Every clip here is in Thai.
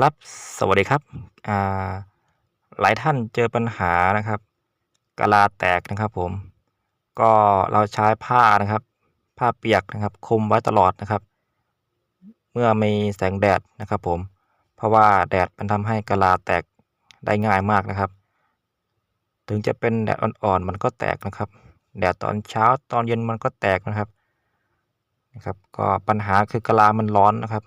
ครับ สวัสดีครับ หลายท่านเจอปัญหานะครับกะลาแตกนะครับผม ก็เราใช้ผ้านะครับ ผ้าเปียกนะครับคลุมไว้ตลอดนะครับ เมื่อมีแสงแดดนะครับผม เพราะว่าแดดมันทำให้กะลาแตกได้ง่ายมากนะครับ ถึงจะเป็นแดดอ่อนๆมันก็แตกนะครับ แดดตอนเช้าตอนเย็นมันก็แตกนะครับนะครับ ก็ปัญหาคือกะลามันร้อนนะครับ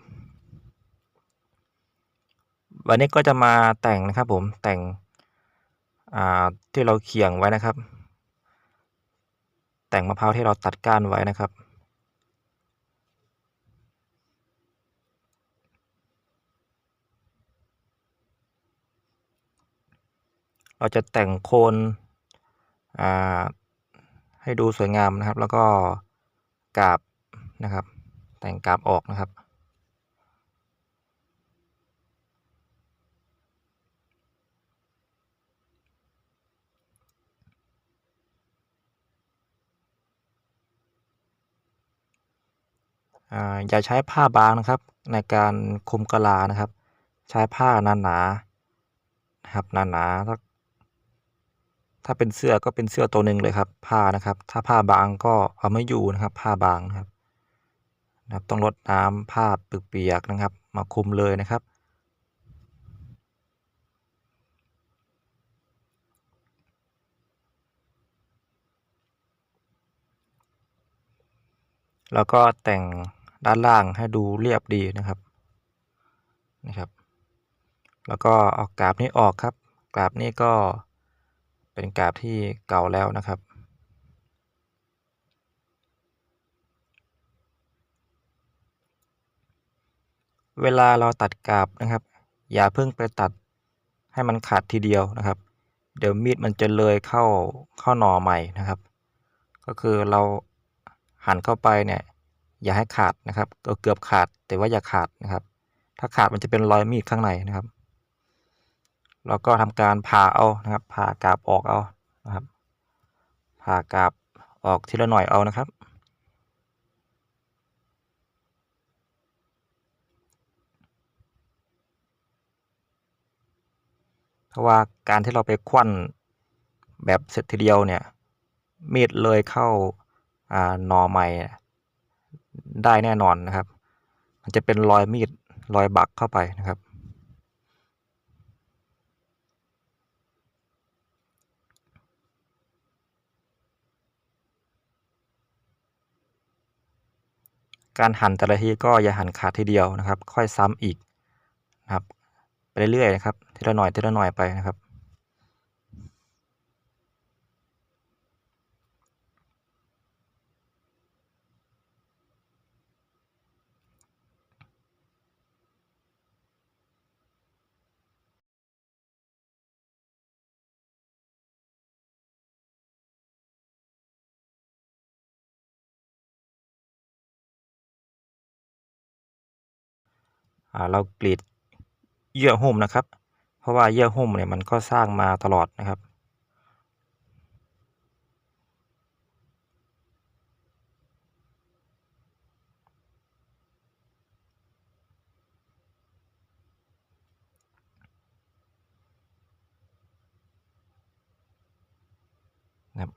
วันนี้ก็จะมาแต่งนะครับผมแต่งที่เราเขี่ยงไว้นะครับ แต่งมะพร้าวที่เราตัดก้านไว้นะครับ เราจะแต่งโคนให้ดูสวยงามนะครับ แล้วก็กาบนะครับ แต่งกาบออกนะครับ อย่าใช้ผ้าบางนะครับ ในการคลุมกะลานะครับ ใช้ผ้าหนาๆนะครับหนาๆสักถ้าเป็นเสื้อก็เป็นเสื้อตัวหนึ่งเลยครับ ผ้านะครับ ถ้าผ้าบางก็เอาไม่อยู่นะครับ ผ้าบางนะครับนะครับต้องลดน้ำผ้าเปียกๆนะครับ มาคลุมเลยนะครับ แล้วก็แต่ง ด้านล่างให้ดูเรียบดีนะครับนะครับ แล้วก็เอากราบนี้ออกครับ กราบนี้ก็เป็นกราบที่เก่าแล้วนะครับเวลาเราตัดกราบนะครับ อย่าเพิ่งไปตัดให้มันขาดทีเดียวนะครับ เดี๋ยวมีดมันจะเลยเข้าเข้าหน่อใหม่นะครับ ก็คือเราหันเข้าไปเนี่ย อย่าให้ขาดนะครับเกือบขาดแต่ว่าอย่าขาดนะครับ ถ้าขาดมันจะเป็นรอยมีดข้างในนะครับ แล้วก็ทำการผ่าเอานะครับ ผ่ากาบออกเอานะครับ ผ่ากาบออกทีละหน่อยเอานะครับเพราะว่าการที่เราไปควันแบบเสร็จทีเดียวเนี่ยมีดเลยเข้าอ่าหน่อใหม่ ได้แน่นอนนะครับ มันจะเป็นรอยมีดรอยบักเข้าไปนะครับ การหั่นแต่ละทีก็อย่าหั่นขาดทีเดียวนะครับ ค่อยซ้ำอีกนะครับ ไปเรื่อยๆนะครับ ทีละหน่อยทีละหน่อยไปนะครับ เรากรีดเยื่อหุ้มนะครับ เพราะว่าเยื่อหุ้มเนี่ยมันก็สร้างมาตลอดนะครับ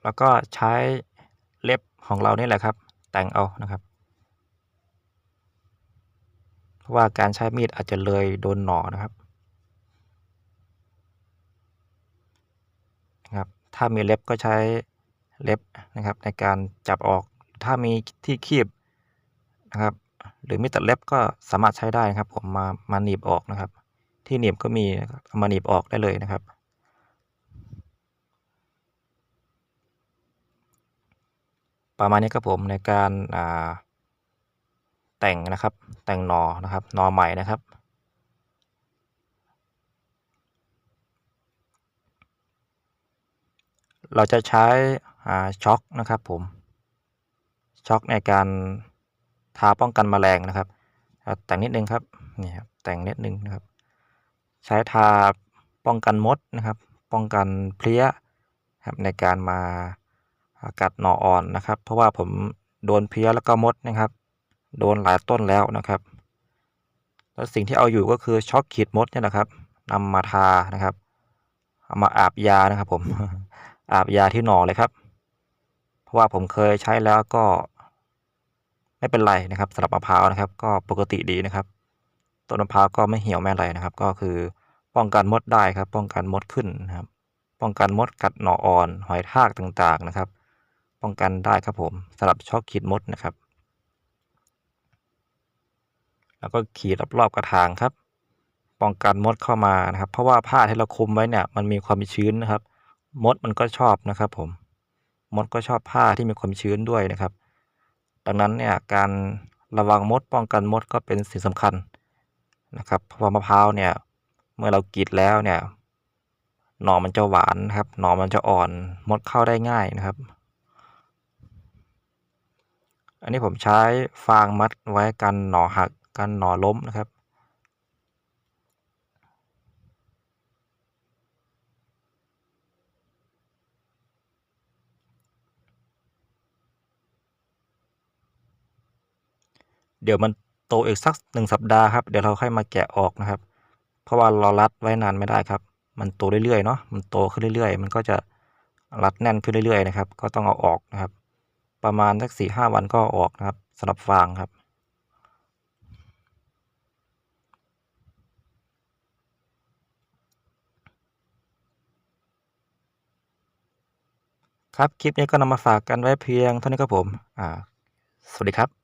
แล้วก็ใช้เล็บของเรานี่แหละครับ แต่งเอานะครับ เพราะว่าการใช้มีดอาจจะเลยโดนหนอนะครับนะครับ ถ้ามีเล็บก็ใช้เล็บนะครับ ในการจับออกถ้ามีที่คีบนะครับ หรือมีตัดเล็บก็สามารถใช้ได้นะครับ ผมมามาหนีบออกนะครับ ที่หนีบก็มีเอามาหนีบออกได้เลยนะครับประมาณนี้ครับผมในการอ่า แต่งนะครับ แต่งหนอนะครับหนอใหม่นะครับ เราจะใช้ช็อคนะครับผมช็อคในการทาป้องกันแมลงนะครับ แต่งนิดนึงครับนี่ครับแต่งนิดนึงนะครับ ใช้ทาป้องกันมดนะครับ ป้องกันเพลี้ยครับในการมากัดหน่ออ่อนนะครับ เพราะว่าผมโดนเพลี้ยแล้วก็มดนะครับ โดนหลายต้นแล้วนะครับ แล้วสิ่งที่เอาอยู่ก็คือช็อกขีดมดเนี่ยนะครับนำมาทานะครับเอามาอาบยานะครับผมอาบยาที่หนอเลยครับ เพราะว่าผมเคยใช้แล้วก็ ไม่เป็นไรนะครับสำหรับมะพร้าวนะครับ ก็ปกติดีนะครับต้นมะพร้าวก็ไม่เหี่ยวไม่อะไรนะครับ ก็คือป้องกันมดได้ครับ ป้องกันมดขึ้นนะครับ ป้องกันมดกัดหน่ออ่อน หอยทากต่างๆนะครับ ป้องกันได้ครับผมสำหรับช็อกขีดมดนะครับ แล้วก็ขีดรอบๆกระถางครับ ป้องกันมดเข้ามานะครับ เพราะว่าผ้าที่เราคลุมไว้เนี่ยมันมีความชื้นนะครับ มดมันก็ชอบนะครับ ผม มดก็ชอบผ้าที่มีความชื้นด้วยนะครับ ดังนั้นเนี่ยการระวังมดป้องกันมดก็เป็นสิ่งสำคัญนะครับ เพราะว่ามะพร้าวเนี่ยเมื่อเรากรีดแล้วเนี่ยหน่อมันจะหวานครับ หน่อมันจะอ่อน มดเข้าได้ง่ายนะครับ อันนี้ผมใช้ฟางมัดไว้กันหน่อหัก กันหน่อล้มนะครับ เดี๋ยวมันโตอีกสักหนึ่งสัปดาห์ครับ เดี๋ยวเราค่อยมาแกะออกนะครับ เพราะว่าเรารัดไว้นานไม่ได้ครับ มันโตเรื่อยๆเนาะ มันโตขึ้นเรื่อยๆ มันก็จะรัดแน่นขึ้นเรื่อยๆนะครับ ก็ต้องเอาออกนะครับ ประมาณสักสี่ห้าวันก็ออกนะครับสำหรับฟางครับ ครับ คลิปนี้ก็นำมาฝากกันไว้เพียงเท่านี้ครับผม อ่า สวัสดีครับ